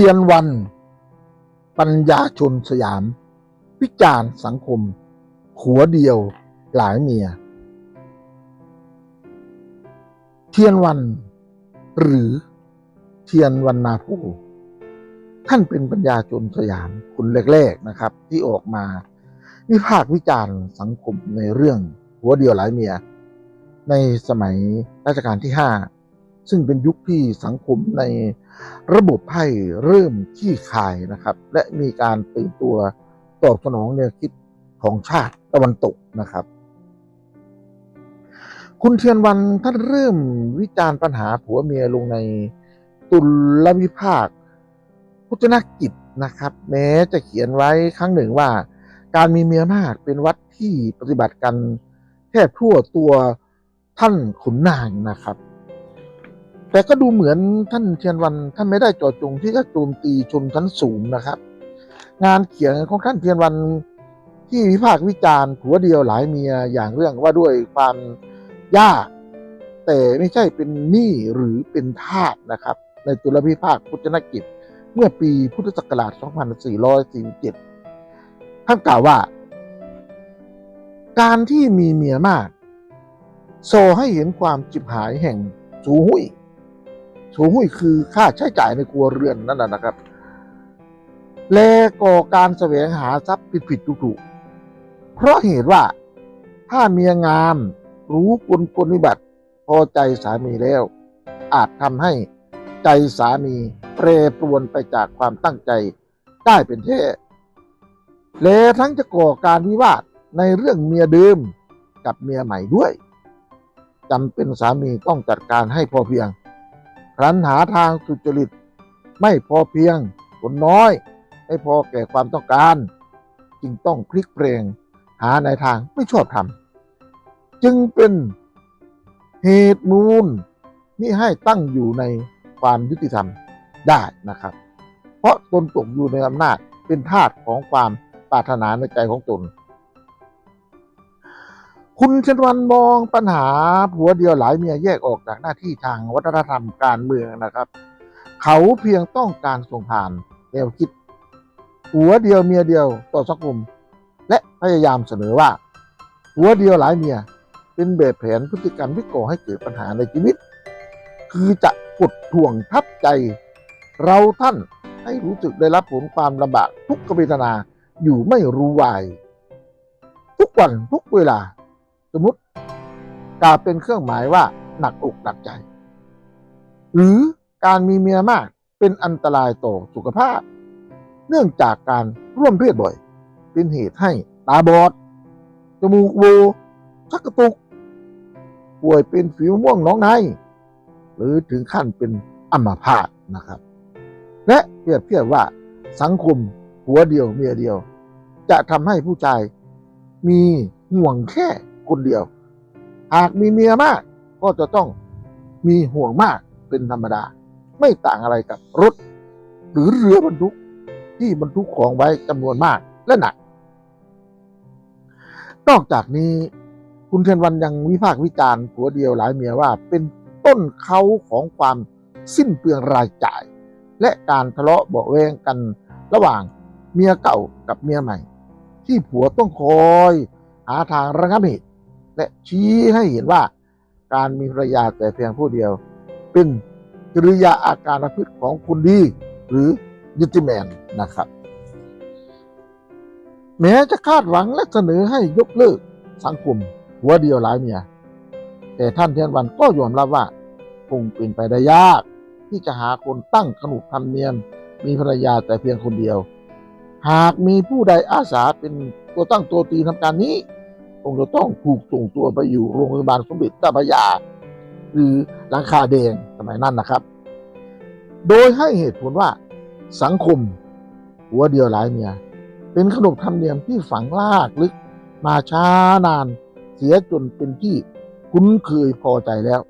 ทียนวัน ปัญญาชนสยาม วิจารณ์สังคม หัวเดียวหลายเมีย เทียนวัน หรือเทียนวันนาผู้ท่านเป็นปัญญาชนสยามคนแรกๆนะครับ ที่ออกมาวิพากษ์วิจารณ์สังคมในเรื่องหัวเดียวหลายเมีย ในสมัยรัชกาลที่ห้า ซึ่งเป็นยุคที่สังคมในระบบไพ่เริ่มขี้คายนะครับ และมีการตื่นตัวตอบสนองแนวคิดของชาติตะวันตกนะครับ คุณเทียนวันท่านเริ่มวิจารณ์ปัญหาผัวเมียลงในตุลวิภาคพุทธนกิจนะครับ แม้จะเขียนไว้ครั้งหนึ่งว่า การมีเมียมากเป็นวัดที่ปฏิบัติกันแทบทั่วตัวท่านขุนนางนะครับ แต่ก็ดูเหมือนท่านเทียนวันท่านไม่ได้เจอจงที่จะโจมตีชนชั้นสูงนะครับ งานเขียนของท่านเทียนวันที่วิพากษ์วิจารณ์ผัวเดียวหลายเมียอย่างเรื่องว่าด้วยความยาก แต่ไม่ใช่เป็นหนี้หรือเป็นทาสนะครับ ในตุลพิพากพุทธนกิจ เมื่อปีพุทธศักราช 2447 ท่านกล่าวว่า การที่มีเมียมากโซให้เห็นความจิบหายแห่งสูหุย สูหุยคือค่าใช้จ่ายในครัวเรือนนั่นนะนะครับ และก่อการแสวงหาทรัพย์ผิดผิดถูกๆเพราะเหตุว่าถ้าเมียงามรู้กลกลนิบัติพอใจสามีแล้ว อาจทำให้ใจสามีแปรปรวนไปจากความตั้งใจได้เป็นแท้และทั้งจะก่อการวิวาทในเรื่องเมียเดิมกับเมียใหม่ด้วยจำเป็นสามีต้องจัดการให้พอเพียง ครั้นหาทางสุจริต ไม่พอเพียงผลน้อย ไม่พอแก่ความต้องการ จึงต้องพลิกเพลงหาในทางไม่ชอบทำจึงเป็นเหตุมูลที่ให้ตั้งอยู่ในความยุติธรรมได้นะครับ เพราะตนตกอยู่ในอำนาจเป็นทาสของความปรารถนาในใจของตน คุณชนวันมองปัญหาผัวเดียวหลายเมียแยกออกจากหน้าที่ทางวัฒนธรรมการเมืองนะครับ เขาเพียงต้องการส่งผ่านแนวคิดหัวเดียวเมียเดียวต่อสังคมและพยายามเสนอว่าหัวเดียวหลายเมีย เป็นแบบแผนพฤติกรรมที่ก่อให้เกิดปัญหาในชีวิต คือจะกดท่วงทับใจ เราท่านให้รู้สึกได้รับผลความลำบากทุกขเวทนาอยู่ไม่รู้วาย ทุกวันทุกเวลา สมมติกาเป็นเครื่องหมายว่าหนักอกหนักใจ หรือการมีเมียมากเป็นอันตรายต่อสุขภาพ เนื่องจากการร่วมเพศบ่อย เป็นเหตุให้ตาบอด จมูกโหวชักกระตุก ป่วยเป็นผิวม่วงหน้องใน หรือถึงขั้นเป็นอัมพาตนะครับ และเปรียบเทียบว่าสังคมหัวเดียวเมียเดียว จะทำให้ผู้ชายมีห่วงแค่ คนเดียว หากมีเมียมาก ก็จะต้องมีห่วงมากเป็นธรรมดา ไม่ต่างอะไรกับรถ หรือเรือบรรทุกที่บรรทุกของไว้จำนวนมากและหนัก นอกจากนี้คุณเทยนวันยังวิพากษ์วิจารณ์ผัวเดียวหลายเมียว่าเป็นต้นเขาของความสิ้นเปลืองรายจ่าย และการทะเลาะเบาแวงกันระหว่างเมียเก่ากับเมียใหม่ ที่ผัวต้องคอย หาทางระงับเหตุ และชี้ให้เห็นว่าการมีภรรยาแต่เพียงผู้เดียว เป็นกิริยาอาการพฤติของคนดี หรือยุติแมนนะครับ แม้จะคาดหวังและเสนอให้ยกเลิกสังคมหัวเดียวหลายเมีย แต่ท่านเทียนวันก็ยอมรับว่าคงเป็นไปได้ยาก ที่จะหาคนตั้งขนบธรรมเนียมมีภรรยาแต่เพียงคนเดียว หากมีผู้ใดอาสาเป็นตัวตั้งตัวตีทำการนี้ งจะต้องถูกส่งตัวไปอยู่โรงพยาบาลสมเด็จเจ้าพระยา หรือหลังคาแดงสมัยนั้นนะครับ โดยให้เหตุผลว่าสังคมหัวเดียวหลายเมีย เป็นขนบธรรมเนียมที่ฝังลากลึกมาช้านานเสียจนเป็นที่คุ้นเคยพอใจแล้ว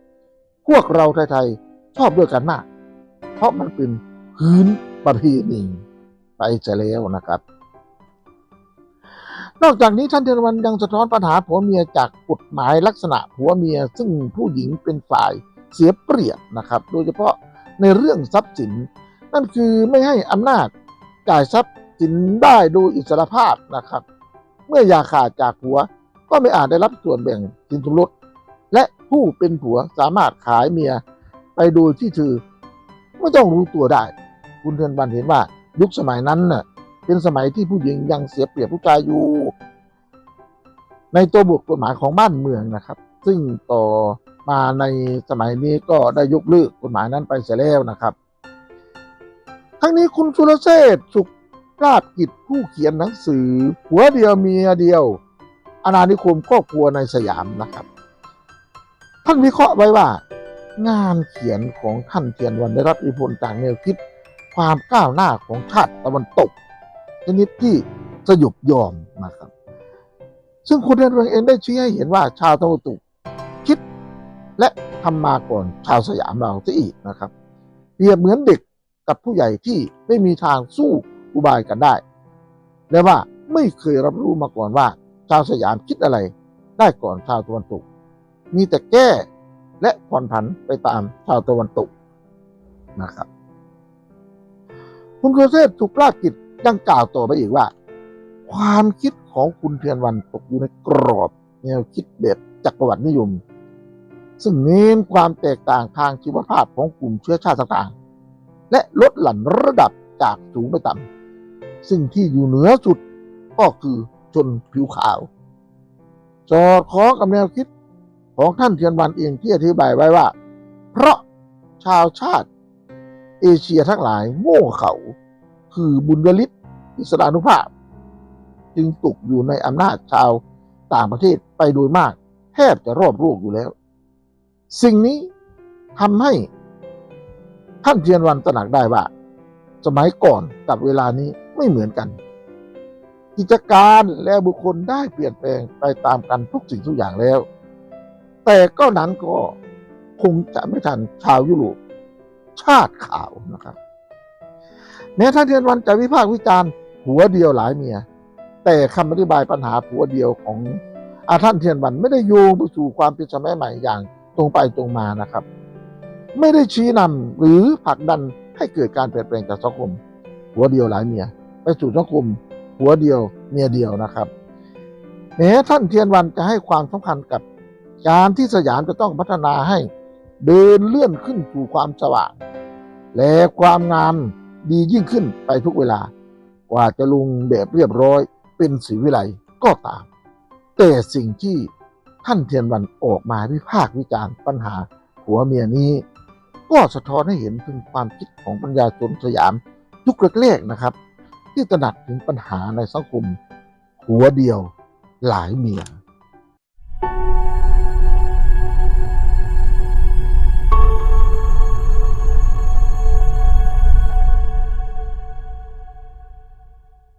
พวกเราไทยๆชอบด้วยกันมาก เพราะมันเป็นพื้นประเพณีไปจะแล้วนะครับ นอกจากนี้ท่านเทนวันยังสะท้อนปัญหาผัวเมียจากกฎหมายลักษณะผัวเมีย ซึ่งผู้หญิงเป็นฝ่ายเสียเปรียบนะครับ โดยเฉพาะในเรื่องทรัพย์สิน นั่นคือไม่ให้อำนาจจ่ายทรัพย์สินได้โดยอิสระภาพนะครับ เมื่ออยาขาดจากผัวก็ไม่อาจได้รับส่วนแบ่งสินสมรสและผู้เป็นผัวสามารถขายเมียไปโดยที่เธอไม่ต้องรู้ตัวได้ คุณเทือนบันเห็นว่ายุคสมัยนั้นน่ะ เป็นสมัยที่ผู้หญิงยังเสียเปรียบผู้ชายอยู่ ในตัวบทกฎหมายของบ้านเมืองนะครับ ซึ่งต่อมาในสมัยนี้ก็ได้ยกเลิกกฎหมายนั้นไปเสียแล้วนะครับ ทั้งนี้คุณสุรเชษสุขลาบกิจผู้เขียนหนังสือ หัวเดียวเมียเดียวอาณานิคมครอบครัวในสยามนะครับ ท่านวิเคราะห์ไว้ว่า งานเขียนของท่านเทียนวันได้รับอิทธิพลจากแนวคิดความก้าวหน้าของชาติตะวันตก นิดที่สยบยอมนะครับ ซึ่งคุณเทียนวันเองได้ชี้ให้เห็นว่าชาวตะวันตกคิดและทำมาก่อนชาวสยามเราซะอีกนะครับเปรียบเหมือนเด็กกับผู้ใหญ่ที่ไม่มีทางสู้อุบายกันได้ และว่าไม่เคยรับรู้มาก่อนว่า ชาวสยามคิดอะไรได้ก่อนชาวตะวันตก มีแต่แก้และผ่อนผันไปตามชาวตะวันตกนะครับ คุณโคเซตถูกลาดกิจ ยังกล่าวต่อไปอีกว่า ความคิดของคุณเทียนวันตกอยู่ในกรอบ แนวคิดแบบจักรวรรดินิยม ซึ่งเน้นความแตกต่างทางชีวภาพของกลุ่มเชื้อชาติต่างๆ และลดหลั่นระดับจากสูงไปต่ำซึ่งที่อยู่เหนือสุดก็คือชนผิวขาว สอดคล้องกับแนวคิดของท่านเทียนวันเองที่อธิบายไว้ว่า เพราะชาวชาติ เอเชียทั้งหลายโง่เขา คือบุญยฤทธิ์อิสรานุภาพ จึงตกอยู่ในอำนาจชาวต่างประเทศไปโดยมาก แทบจะรอบโลกอยู่แล้ว สิ่งนี้ทำให้ท่านเทียนวันตระหนักได้ว่า สมัยก่อนกับเวลานี้ไม่เหมือนกัน กิจการและบุคคลได้เปลี่ยนแปลงไปตามกันทุกสิ่งทุกอย่างแล้ว แต่ก็นั้นก็คงจะไม่ทันชาวยุโรปชาติข่าวนะครับ แม้ท่านเทียนวันจะวิพากษ์วิจารณ์หัวเดียวหลายเมีย แต่คำอธิบายปัญหาผัวเดียวของอาท่านเทียนวันไม่ได้โยงไปสู่ความเป็นสมัยใหม่อย่างตรงไปตรงมานะครับ ไม่ได้ชี้นำหรือผลักดันให้เกิดการเปลี่ยนแปลงจากสังคม หัวเดียวหลายเมีย ไปสู่สังคม หัวเดียวเมียเดียวนะครับแม้ท่านเทียนวันจะให้ความสำคัญกับการที่สยามจะต้องพัฒนาให้เดินเลื่อนขึ้นสู่ความสว่าง และความงาม ดียิ่งขึ้นไปทุกเวลา กว่าจะลุงแบบเรียบร้อยเป็นสีวิไลก็ตาม แต่สิ่งที่ท่านเทียนวันออกมาวิพากษ์วิจารณ์ปัญหาผัวเมียนี้ ก็สะท้อนให้เห็นถึงความคิดของปัญญาชนสยามยุคแรกๆนะครับ ที่ตระหนักถึงปัญหาในสังคม หัวเดียวหลายเมีย